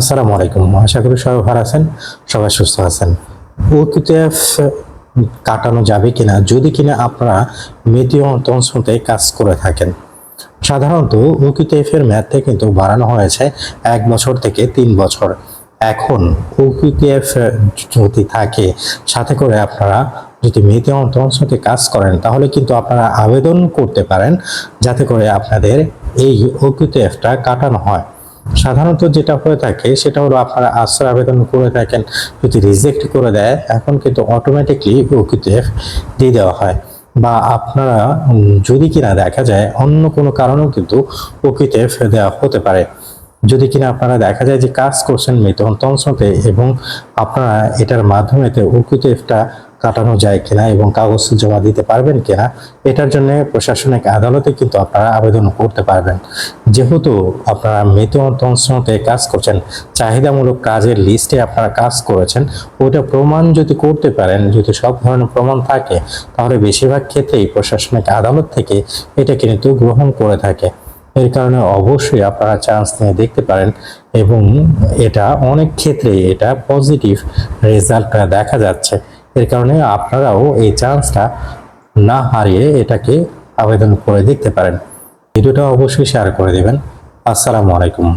আসসালামু আলাইকুম। আশা করি সবাই ভালো আছেন, সবাই সুস্থ আছেন। ওকিউটিএফ কাটানো যাবে কিনা, যদি কিনা আপনারা মেথি তন্ত্রতে কাজ করে থাকেন। সাধারণত ওকিউটিএফ এর মেয়াদটা কিন্তু বাড়ানো হয়েছে এক বছর থেকে তিন বছর। এখন ওকিউটিএফ যদি থাকে, সাথে করে আপনারা যদি মেথি তন্ত্রতে কাজ করেন, তাহলে কিন্তু আপনারা আবেদন করতে পারেন, যাতে করে আপনাদের এই ওকিউটিএফটা কাটানো হয়। সাধারণত যেটা হয়ে থাকে, সেটা হলো আপনারা আশ্রয় আবেদন করে থাকেন, যদি রিজেক্ট করে দেয়, এখন কিন্তু অটোমেটিকলি ওকিউটিএফ দিয়ে দেওয়া হয়। বা আপনারা যদি কিনা দেখা যায়, অন্য কোনো কারণেও কিন্তু ওকিউটিএফ দেওয়া হতে পারে। যদি কিনা আপনারা দেখা যায় যে কাজ করছেন মৃতন তন্ত্রতে এবং আপনারা এটার মাধ্যমে ওকিউটিএফটা কাটানো যায় কিনা এবং কাগজ জমা দিতে পারবেন কিনা, এটার জন্য প্রশাসনিক আদালতে কিন্তু আপনারা আবেদন করতে পারবেন। যেহেতু আপনারা মৃত তন্ত্রতে কাজ করছেন, চাহিদামূলক কাজের লিস্টে আপনারা কাজ করেছেন ওটা প্রমাণ যদি করতে পারেন, যদি সব ধরনের প্রমাণ থাকে, তাহলে বেশিরভাগ ক্ষেত্রেই প্রশাসনিক আদালত থেকে এটা কিন্তু গ্রহণ করে থাকে। এর কারণে অবশ্যই আপনারা চান্স নিয়ে দেখতে পারেন এবং এটা অনেক ক্ষেত্রে এটা পজিটিভ রেজাল্ট দেখা যাচ্ছে। এর কারণে আপনারাও এই চান্সটা না হারিয়ে এটাকে আবেদন করে দেখতে পারেন। ভিডিওটা অবশ্যই শেয়ার করে দেবেন। আসসালামু আলাইকুম।